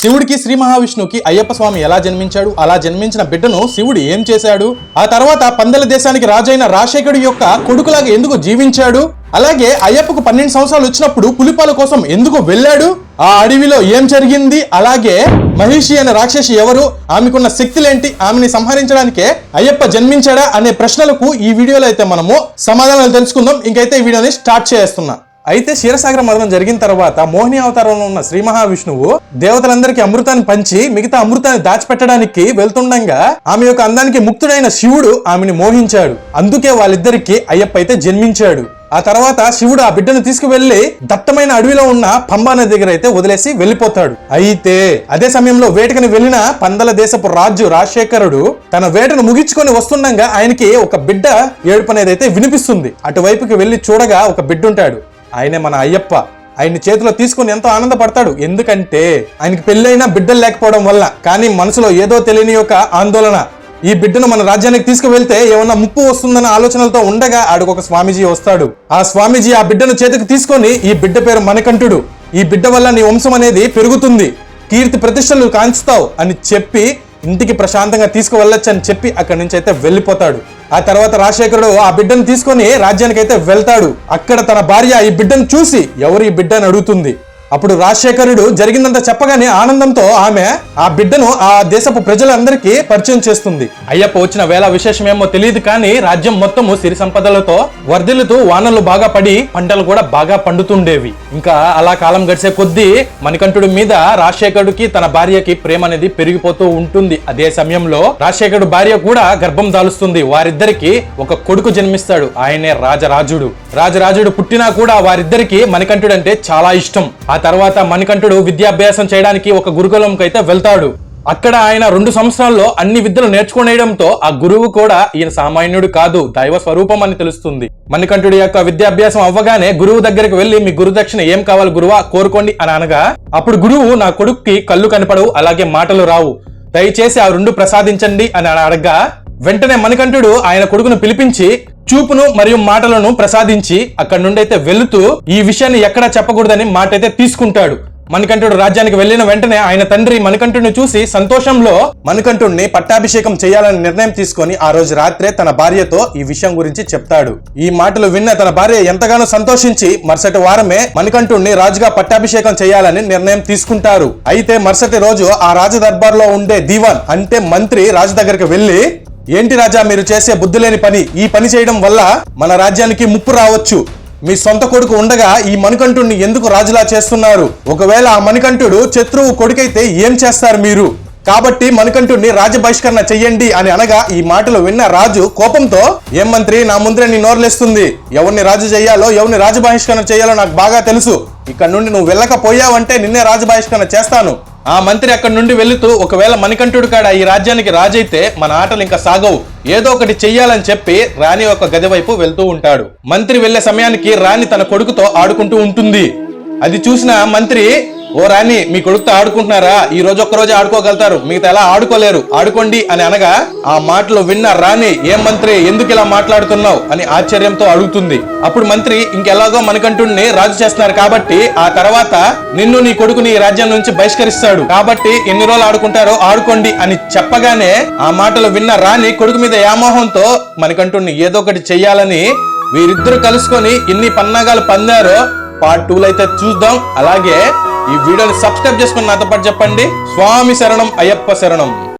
శివుడికి శ్రీ మహావిష్ణువుకి అయ్యప్ప స్వామి ఎలా జన్మించాడు? అలా జన్మించిన బిడ్డను శివుడు ఏం చేశాడు? ఆ తర్వాత పందల దేశానికి రాజైన రాజశేఖరుడు యొక్క కొడుకులాగా ఎందుకు జీవించాడు? అలాగే అయ్యప్పకు పన్నెండు సంవత్సరాలు వచ్చినప్పుడు పులిపాల కోసం ఎందుకు వెళ్ళాడు? ఆ అడవిలో ఏం జరిగింది? అలాగే మహిషి అనే రాక్షసి ఎవరు? ఆమెకున్న శక్తులేంటి? ఆమెని సంహరించడానికే అయ్యప్ప జన్మించాడా? అనే ప్రశ్నలకు ఈ వీడియోలో అయితే మనము సమాధానాలు తెలుసుకుందాం. ఇంకైతే ఈ వీడియోని స్టార్ట్ చేస్తున్నా. అయితే క్షీరసాగర మదనం జరిగిన తర్వాత మోహిని అవతారంలో ఉన్న శ్రీ మహావిష్ణువు దేవతలందరికీ అమృతాన్ని పంచి మిగతా అమృతాన్ని దాచిపెట్టడానికి వెళ్తుండగా ఆమె యొక్క అందానికి ముక్తుడైన శివుడు ఆమెను మోహించాడు. అందుకే వాళ్ళిద్దరికి అయ్యప్ప అయితే జన్మించాడు. ఆ తర్వాత శివుడు ఆ బిడ్డను తీసుకువెళ్ళి దట్టమైన అడవిలో ఉన్న పంబా నది దగ్గర అయితే వదిలేసి వెళ్ళిపోతాడు. అయితే అదే సమయంలో వేటకని వెళ్ళిన పందల దేశపు రాజు రాజశేఖరుడు తన వేటను ముగించుకొని వస్తుండగా ఆయనకి ఒక బిడ్డ ఏడుపు అనేది అయితే వినిపిస్తుంది. అటువైపుకి వెళ్ళి చూడగా ఒక బిడ్డ ఉంటాడు ఆయనే మన అయ్యప్ప. ఆయన చేతిలో తీసుకుని ఎంతో ఆనందపడతాడు. ఎందుకంటే ఆయనకి పెళ్ళైనా బిడ్డలు లేకపోవడం వల్ల కానీ మనసులో ఏదో తెలియని యొక్క ఆందోళన. ఈ బిడ్డను మన రాజ్యానికి తీసుకువెళ్తే ఏమన్నా ముప్పు వస్తుందన్న ఆలోచనలతో ఉండగా ఆడికి ఒక స్వామీజీ వస్తాడు. ఆ స్వామీజీ ఆ బిడ్డను చేతికి తీసుకొని ఈ బిడ్డ పేరు మణికంఠుడు. ఈ బిడ్డ వల్ల నీ వంశం అనేది పెరుగుతుంది. కీర్తి ప్రతిష్టలు కాంచుతావు అని చెప్పి ఇంటికి ప్రశాంతంగా తీసుకువెళ్ళొచ్చు అని చెప్పి అక్కడి నుంచి అయితే వెళ్ళిపోతాడు. ఆ తర్వాత రాజశేఖరుడు ఆ బిడ్డను తీసుకొని రాజ్యానికి అయితే వెళ్తాడు. అక్కడ తన భార్య ఈ బిడ్డను చూసి ఎవరు ఈ బిడ్డ అని అడుగుతుంది? అప్పుడు రాజశేఖరుడు జరిగిందంతా చెప్పగానే ఆనందంతో ఆమె ఆ బిడ్డను ఆ దేశపు ప్రజలందరికీ పరిచయం చేస్తుంది. అయ్యప్ప వచ్చిన వేళ విశేషమేమో తెలియదు కానీ రాజ్యం మొత్తము సిరి సంపదలతో వర్ధిల్లుతూ వానలు బాగా పడి పంటలు కూడా బాగా పండుతుండేవి. ఇంకా అలా కాలం గడిచే కొద్దీ మణికంఠుడి మీద రాజశేఖరుడికి తన భార్యకి ప్రేమ అనేది పెరిగిపోతూ ఉంటుంది. అదే సమయంలో రాజశేఖరుడు భార్య కూడా గర్భం దాలుస్తుంది. వారిద్దరికి ఒక కొడుకు జన్మిస్తాడు. ఆయనే రాజరాజుడు. రాజరాజుడు పుట్టినా కూడా వారిద్దరికి మణికంఠుడు అంటే చాలా ఇష్టం. ఆ తర్వాత మణికంఠుడు విద్యాభ్యాసం చేయడానికి ఒక గురుకులంకి అయితే వెళ్తాడు. అక్కడ ఆయన రెండు సంవత్సరాల్లో అన్ని విద్యలు నేర్చుకునేయడంతో ఆ గురువు కూడా ఈయన సామాన్యుడు కాదు దైవ స్వరూపం అని తెలుస్తుంది. మణికంఠుడి యొక్క విద్యాభ్యాసం అవ్వగానే గురువు దగ్గరికి వెళ్ళి మీ గురుదక్షిణ ఏం కావాలి గురువా? కోరుకోండి అని అనగా అప్పుడు గురువు నా కొడుక్కి కళ్ళు కనపడవు అలాగే మాటలు రావు. దయచేసి ఆ రెండు ప్రసాదించండి అని అడగ్గా వెంటనే మణికంఠుడు ఆయన కొడుకును పిలిపించి చూపును మరియు మాటలను ప్రసాదించి అక్కడి నుండి అయితే వెళుతూ ఈ విషయాన్ని ఎక్కడా చెప్పకూడదని మాట అయితే తీసుకుంటాడు. మణికంఠుడు రాజ్యానికి వెళ్ళిన వెంటనే ఆయన తండ్రి మణికంఠుడిని చూసి సంతోషంలో మణికంఠుడిని పట్టాభిషేకం చేయాలని నిర్ణయం తీసుకొని ఆ రోజు రాత్రే తన భార్యతో ఈ విషయం గురించి చెప్తాడు. ఈ మాటలు విన్న తన భార్య ఎంతగానో సంతోషించి మరుసటి వారమే మణికంఠుడిని రాజుగా పట్టాభిషేకం చేయాలని నిర్ణయం తీసుకుంటారు. అయితే మరుసటి రోజు ఆ రాజ దర్బార్లో ఉండే దివాన్ అంటే మంత్రి రాజు దగ్గరికి వెళ్ళి ఏంటి రాజా మీరు చేసే బుద్ధి లేని పని? ఈ పని చేయడం వల్ల మన రాజ్యానికి ముప్పు రావచ్చు. మీ సొంత కొడుకు ఉండగా ఈ మణికంఠుడిని ఎందుకు రాజులా చేస్తున్నారు? ఒకవేళ ఆ మణికంఠుడు శత్రువు కొడుకైతే ఏం చేస్తారు మీరు? కాబట్టి మణికంఠుడిని రాజ బహిష్కరణ చెయ్యండి అని అనగా ఈ మాటలు విన్న రాజు కోపంతో ఏం మంత్రి నా ముందరే నీ నోర్లేస్తుంది. ఎవరిని రాజు చెయ్యాలో ఎవరిని రాజ బహిష్కరణ చేయాలో నాకు బాగా తెలుసు. ఇక్కడ నుండి నువ్వు వెళ్ళకపోయావంటే నిన్నే రాజ బహిష్కరణ చేస్తాను. ఆ మంత్రి అక్కడి నుండి వెళుతూ ఒకవేళ మణికంఠుడు కాడ ఈ రాజ్యానికి రాజైతే మన ఆటలు ఇంకా సాగవు. ఏదో ఒకటి చెయ్యాలని చెప్పి రాణి ఒక గది వైపు వెళ్తూ ఉంటాడు. మంత్రి వెళ్ళే సమయానికి రాణి తన కొడుకుతో ఆడుకుంటూ ఉంటుంది. అది చూసిన మంత్రి ఓ రాణి మీ కొడుకుతో ఆడుకుంటున్నారా? ఈ రోజు ఒక్కరోజు ఆడుకోగలుగుతారు. మిగతా ఎలా ఆడుకోలేరు. ఆడుకోండి అని అనగా ఆ మాటలు విన్న రాణి ఏం మంత్రి ఎందుకు ఇలా మాట్లాడుతున్నావు? అని ఆశ్చర్యంతో అడుగుతుంది. అప్పుడు మంత్రి ఇంకెలాగో మనకంటుని రాజు చేస్తున్నారు కాబట్టి ఆ తర్వాత నిన్ను నీ కొడుకుని ఈ రాజ్యం నుంచి బహిష్కరిస్తాడు. కాబట్టి ఎన్ని రోజులు ఆడుకుంటారో ఆడుకోండి అని చెప్పగానే ఆ మాటలు విన్న రాణి కొడుకు మీద వ్యామోహంతో మనకంటుని ఏదో ఒకటి చెయ్యాలని వీరిద్దరు కలుసుకొని ఎన్ని పన్నాగాలు పందారో పార్ట్ టూలో అయితే చూద్దాం. అలాగే ఈ వీడియోని సబ్స్క్రైబ్ చేసుకుని నాతో పాటు చెప్పండి. స్వామి శరణం అయ్యప్ప శరణం.